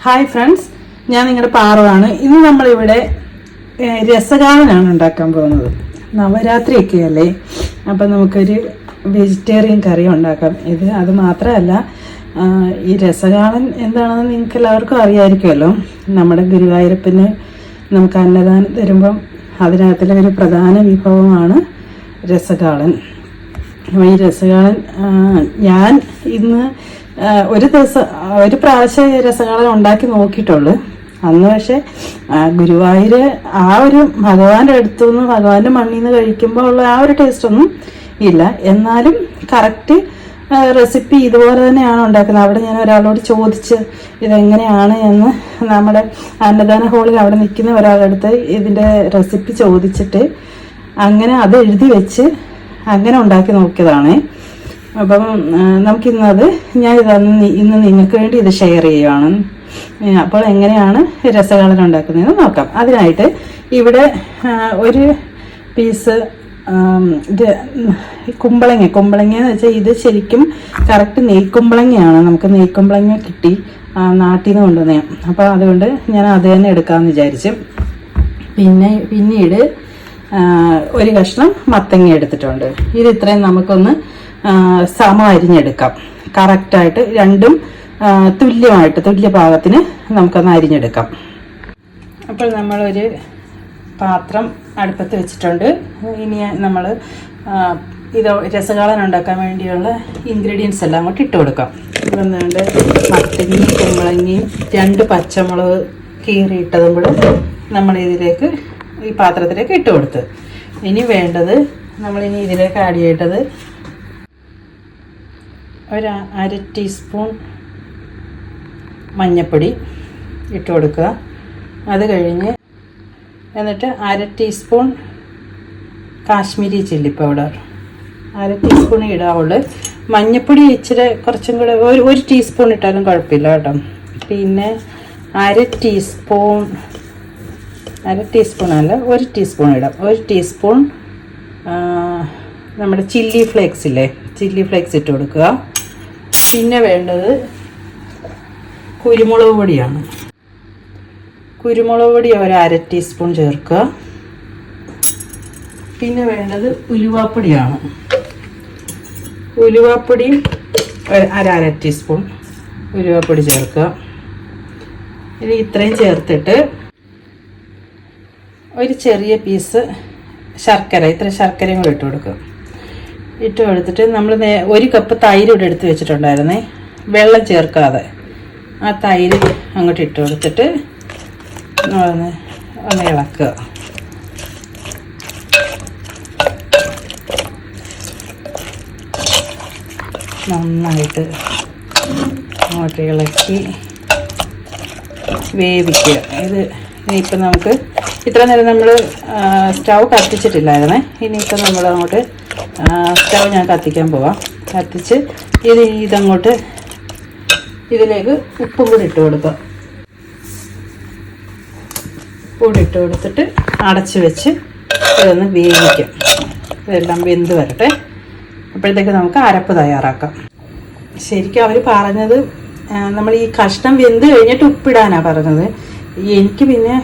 Hi friends ഞാൻ നിങ്ങളുടെ പാറവാണ് ഇന്ന് നമ്മളിവിടെ രസകാലനാണ് ഉണ്ടാക്കാൻ പോകുന്നത്. നവരാത്രിയൊക്കെ അല്ലേ അപ്പം നമുക്കൊരു വെജിറ്റേറിയൻ കറി ഉണ്ടാക്കാം. ഇത് അത് മാത്രമല്ല ഈ രസകാലൻ എന്താണെന്ന് നിങ്ങൾക്ക് എല്ലാവർക്കും അറിയാമായിരിക്കുമല്ലോ നമ്മുടെ ഗുരുവായൂരപ്പന് നമുക്ക് അന്നദാനം തരുമ്പം അതിനകത്തിലെ ഒരു പ്രധാന വിഭവമാണ് രസകാളൻ ഈ രസകാളൻ ഞാൻ ഇന്ന് ഒരു ദിവസം ഒരു പ്രാവശ്യം ഈ രസകാളൻ ഉണ്ടാക്കി നോക്കിയിട്ടുള്ളു. അന്ന് പക്ഷെ ഗുരുവായൂർ ആ ഒരു ഭഗവാന്റെ അടുത്തുനിന്ന് ഭഗവാന്റെ മണ്ണിൽ നിന്ന് കഴിക്കുമ്പോൾ ഉള്ള ആ ഒരു ടേസ്റ്റ് ഒന്നും ഇല്ല. എന്നാലും കറക്റ്റ് റെസിപ്പി ഇതുപോലെ തന്നെയാണ് ഉണ്ടാക്കുന്നത്. അവിടെ ഞാൻ ഒരാളോട് ചോദിച്ച് ഇതെങ്ങനെയാണ് എന്ന് നമ്മുടെ അന്നദാന ഹോളിൽ അവിടെ നിൽക്കുന്ന ഒരാളടുത്ത് അടുത്ത് ഇതിന്റെ റെസിപ്പി ചോദിച്ചിട്ട് അങ്ങനെ അത് എഴുതി വെച്ച് അങ്ങനെ ഉണ്ടാക്കി നോക്കിയതാണ്. അപ്പം നമുക്കിന്നത് ഞാൻ ഇതന്ന് ഇന്ന് നിങ്ങൾക്ക് വേണ്ടി ഇത് ഷെയർ ചെയ്യുവാണ്. അപ്പോൾ എങ്ങനെയാണ് രസകാളൻ ഉണ്ടാക്കുന്നതെന്ന് നോക്കാം. അതിനായിട്ട് ഇവിടെ ഒരു പീസ് ഇത് കുമ്പളങ്ങ. കുമ്പളങ്ങ എന്ന് വെച്ചാൽ ഇത് ശരിക്കും കറക്റ്റ് നെയ്ക്കുമ്പളങ്ങയാണ്. നമുക്ക് നെയ്ക്കുമ്പളങ്ങ കിട്ടി നാട്ടിൽ നിന്ന് കൊണ്ടുവന്നേ അപ്പോൾ അതുകൊണ്ട് ഞാൻ അത് തന്നെ എടുക്കാമെന്ന് വിചാരിച്ചു. പിന്നെ പിന്നീട് ഒരു കഷ്ണം മത്തങ്ങ എടുത്തിട്ടുണ്ട്. ഇത് ഇത്രയും നമുക്കൊന്ന് സമം അരിഞ്ഞെടുക്കാം. കറക്റ്റായിട്ട് രണ്ടും തുല്യമായിട്ട് തുല്യ പാകത്തിന് നമുക്കൊന്ന് അരിഞ്ഞെടുക്കാം. അപ്പോൾ നമ്മളൊരു പാത്രം അടുപ്പത്ത് വെച്ചിട്ടുണ്ട്. ഇനി നമ്മൾ ഇത് രസകാളൻ ഉണ്ടാക്കാൻ വേണ്ടിയുള്ള ഇൻഗ്രീഡിയൻസ് എല്ലാം അങ്ങോട്ട് ഇട്ട് കൊടുക്കാം. വന്നുകൊണ്ട് മത്തങ്ങയും കുമ്പളങ്ങയും രണ്ട് പച്ചമുളക് കീറിയിട്ടതും കൂടെ നമ്മൾ ഇതിലേക്ക് ഈ പാത്രത്തിലേക്ക് ഇട്ട് കൊടുത്ത്. ഇനി വേണ്ടത് നമ്മളിനി ഇതിലേക്ക് ആഡ് ചെയ്യേണ്ടത് ഒരു അര ടീസ്പൂൺ മഞ്ഞൾപ്പൊടി ഇട്ട് കൊടുക്കുക. അത് കഴിഞ്ഞ് എന്നിട്ട് അര ടീസ്പൂൺ കാശ്മീരി ചില്ലി പൗഡർ. അര ടീസ്പൂൺ ഇടാവുള്ളൂ. മഞ്ഞൾപ്പൊടി ഇച്ചിരി കുറച്ചും കൂടെ ഒരു ഒരു ടീസ്പൂൺ ഇട്ടാലും കുഴപ്പമില്ല കേട്ടോ. പിന്നെ അര ടീസ്പൂൺ അര ടീസ്പൂൺ അല്ല ഒരു ടീസ്പൂൺ ഇടാം. ഒരു ടീസ്പൂൺ നമ്മുടെ ചില്ലി ഫ്ലേക്സ് ഇല്ലേ? ചില്ലി ഫ്ലേക്സ് ഇട്ട് കൊടുക്കുക. പിന്നെ വേണ്ടത് കുരുമുളക് പൊടിയാണ്. കുരുമുളക് പൊടി ഒരു അര ടീസ്പൂൺ ചേർക്കുക. പിന്നെ വേണ്ടത് ഉലുവാപ്പൊടിയാണ്. ഉലുവാപ്പൊടി അര അര ടീസ്പൂൺ ഉലുവാപ്പൊടി ചേർക്കുക. ഇനി ഇത്രയും ചേർത്തിട്ട് ഒരു ചെറിയ പീസ് ശർക്കര ഇത്ര ശർക്കരയും കൂടി ഇട്ട് കൊടുക്കുക. ഇട്ട് കൊടുത്തിട്ട് നമ്മൾ ഒരു കപ്പ് തൈര് ഇവിടെ എടുത്ത് വെച്ചിട്ടുണ്ടായിരുന്നേ. വെള്ളം ചേർക്കാതെ. ആ തൈര് അങ്ങോട്ട് ഇട്ട് കൊടുത്തിട്ട് ഒന്ന് ഒന്ന് ഇളക്കുക. നന്നായിട്ട് അങ്ങോട്ട് ഇളക്കി വേവിക്കുക. ഇത് ഇനിയിപ്പം നമുക്ക് ഇത്ര നേരം നമ്മൾ സ്റ്റൗ കത്തിച്ചിട്ടില്ലായിരുന്നേ. ഇനിയിപ്പം നമ്മൾ അങ്ങോട്ട് സ്റ്റൗ ഞാൻ കത്തിക്കാൻ പോവാം. കത്തിച്ച് ഇത് ഇതങ്ങോട്ട് ഇതിലേക്ക് ഉപ്പും കൂടി ഇട്ട് കൊടുക്കുക കൂടി ഇട്ട് കൊടുത്തിട്ട് അടച്ച് വെച്ച് ഇതൊന്ന് വേവിക്കാം. ഇതെല്ലാം വെന്ത് വരട്ടെ. അപ്പോഴത്തേക്ക് നമുക്ക് അരപ്പ് തയ്യാറാക്കാം. ശരിക്കും അവർ പറഞ്ഞത് നമ്മൾ ഈ കഷ്ണം വെന്ത് കഴിഞ്ഞിട്ട് ഉപ്പിടാനാണ് പറഞ്ഞത്. എനിക്ക് പിന്നെ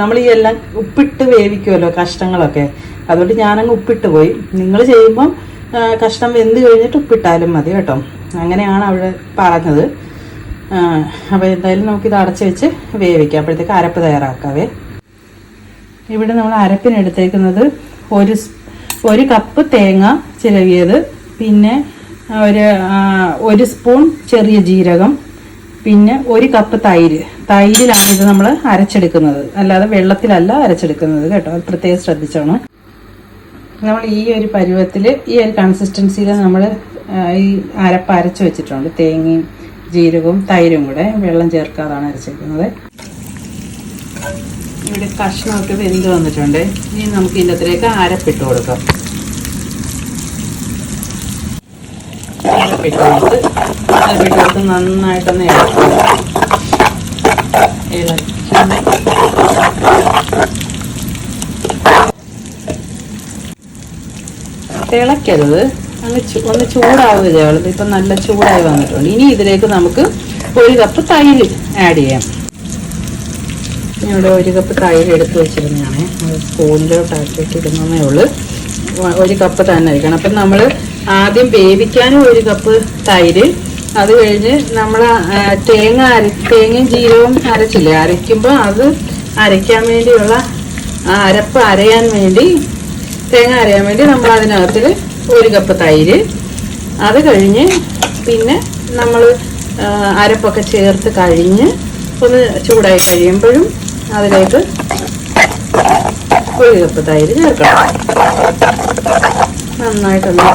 നമ്മൾ ഈ എല്ലാം ഉപ്പിട്ട് വേവിക്കുമല്ലോ കഷ്ണങ്ങളൊക്കെ. അതുകൊണ്ട് ഞാനങ്ങ് ഉപ്പിട്ട് പോയി. നിങ്ങൾ ചെയ്യുമ്പം കഷ്ടം വെന്ത് കഴിഞ്ഞിട്ട് ഉപ്പിട്ടാലും മതി കേട്ടോ. അങ്ങനെയാണ് അവിടെ പറഞ്ഞത്. അപ്പോൾ എന്തായാലും നമുക്കിത് അടച്ച് വെച്ച് വേവിക്കാം. അപ്പോഴത്തേക്ക് അരപ്പ് തയ്യാറാക്കാവേ. ഇവിടെ നമ്മൾ അരപ്പിനെടുത്തേക്കുന്നത് ഒരു ഒരു കപ്പ് തേങ്ങ ചിരവിയത് പിന്നെ ഒരു ഒരു സ്പൂൺ ചെറിയ ജീരകം. പിന്നെ ഒരു കപ്പ് തൈര്. തൈരിലാണ് ഇത് നമ്മൾ അരച്ചെടുക്കുന്നത്. അല്ലാതെ വെള്ളത്തിലല്ല അരച്ചെടുക്കുന്നത് കേട്ടോ. അത് പ്രത്യേകം ശ്രദ്ധിച്ചോണം. നമ്മൾ ഈ ഒരു പരുവത്തിൽ ഈ ഒരു കൺസിസ്റ്റൻസിയിൽ നമ്മൾ ഈ അരപ്പ് അരച്ച് വെച്ചിട്ടുണ്ട്. തേങ്ങയും ജീരകവും തൈരും കൂടെ വെള്ളം ചേർക്കാതാണ് അരച്ചെടുക്കുന്നത്. ഇവിടെ കഷ്ണമൊക്കെ വെന്ത് വന്നിട്ടുണ്ട്. ഇനി നമുക്ക് ഇതിന്റെ അത്രയൊക്കെ അരപ്പിട്ട് കൊടുക്കാം. അരപ്പിട്ട് കൊടുത്ത് അരപ്പിട്ട് കൊടുത്ത് നന്നായിട്ടൊന്ന് ഇളക്കി തിളക്കരുത് അങ്ങ് ഒന്ന് ചൂടാവുക ചെയ്യണം ഇപ്പം നല്ല ചൂടായി വന്നിട്ടുണ്ട്. ഇനി ഇതിലേക്ക് നമുക്ക് ഒരു കപ്പ് തൈര് ആഡ് ചെയ്യാം. ഇവിടെ ഒരു കപ്പ് തൈര് എടുത്ത് വെച്ചിരുന്നതാണ് സ്പൂണിലോട്ട് ആക്കിയിട്ട് ഇടുന്നതേ ഉള്ളൂ. ഒരു കപ്പ് തന്നെ ആയിരിക്കണം അപ്പം നമ്മൾ ആദ്യം വേവിക്കാനും ഒരു കപ്പ് തൈര് അത് കഴിഞ്ഞ് നമ്മൾ തേങ്ങ അര തേങ്ങയും ജീരകവും അരച്ചില്ലേ? അരയ്ക്കുമ്പോൾ അത് അരയ്ക്കാൻ വേണ്ടിയുള്ള അരപ്പ് അരയാൻ വേണ്ടി തേങ്ങ അരയാൻ വേണ്ടി നമ്മൾ അതിനകത്തിൽ ഒരു കപ്പ് തൈര്. അത് കഴിഞ്ഞ് പിന്നെ നമ്മൾ അരപ്പൊക്കെ ചേർത്ത് കഴിഞ്ഞ് ഒന്ന് ചൂടായി കഴിയുമ്പോഴും അതിലേക്ക് ഒരു കപ്പ് തൈര് ചേർക്കണം. നന്നായിട്ടൊന്ന്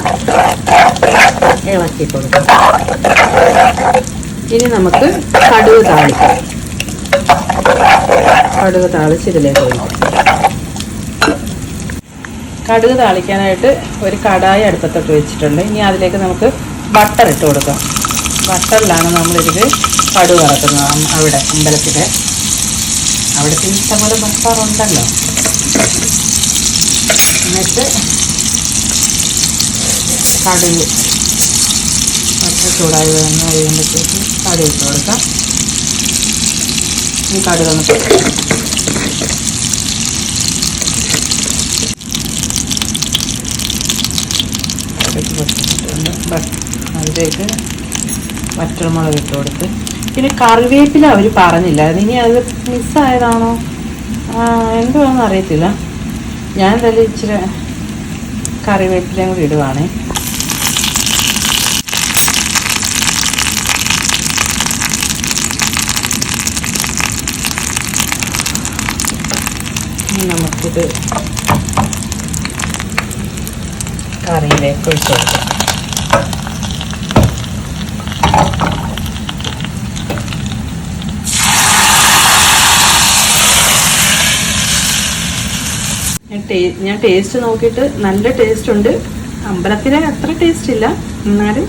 ഇളക്കി കൊടുക്കാം. ഇനി നമുക്ക് കടുക് താളിക്കാം. കടുക് താളിച്ച് ഇതിലേക്ക് ഒഴിക്കാം. കടുക് താളിക്കാനായിട്ട് ഒരു കടായി അടുപ്പത്തൊക്കെ വെച്ചിട്ടുണ്ട്. ഇനി അതിലേക്ക് നമുക്ക് ബട്ടർ ഇട്ട് കൊടുക്കാം. ബട്ടറിലാണ് നമ്മളിതിൽ കടുക് വറക്കുന്നത്. അവിടെ അമ്പലത്തിൽ അവിടെ പിന്നെ ഇഷ്ടംപോലെ ബട്ടർ ഉണ്ടല്ലോ. എന്നിട്ട് കടുക് പച്ച ചൂടായി വന്ന് കഴിയുമ്പോഴത്തേക്ക് കടുക് ഇട്ട് കൊടുക്കാം. ഈ കടുക് ഒന്ന് പൊട്ടിച്ചിട്ടുണ്ട് അതിലേക്ക് വറ്റൽമുളക് ഇട്ട് കൊടുത്ത്. പിന്നെ കറിവേപ്പില അവർ പറഞ്ഞില്ല. ഇനി അത് മിസ്സായതാണോ? എന്തുവാണെന്ന് അറിയത്തില്ല ഞാൻ എന്തായാലും ഇച്ചിരി കറിവേപ്പിലയും കൂടി ഇടുവാണേ. നമുക്കിത് കറിയിലേക്ക് ഒഴിച്ചു കൊടുക്കാം. ഞാൻ ടേസ്റ്റ് നോക്കിയിട്ട് നല്ല ടേസ്റ്റ് ഉണ്ട്. അമ്പലത്തിലെ അത്ര ടേസ്റ്റ് ഇല്ല. എന്നാലും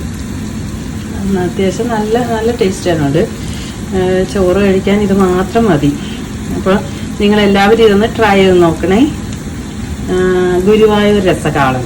അത്യാവശ്യം നല്ല നല്ല ടേസ്റ്റ് ആണുണ്ട് ചോറ് കഴിക്കാൻ ഇത് മാത്രം മതി. അപ്പോൾ നിങ്ങൾ എല്ലാവരും ഇതൊന്ന് ട്രൈ ചെയ്ത് നോക്കണേ. ഗുരുവായൂർ രസകാളം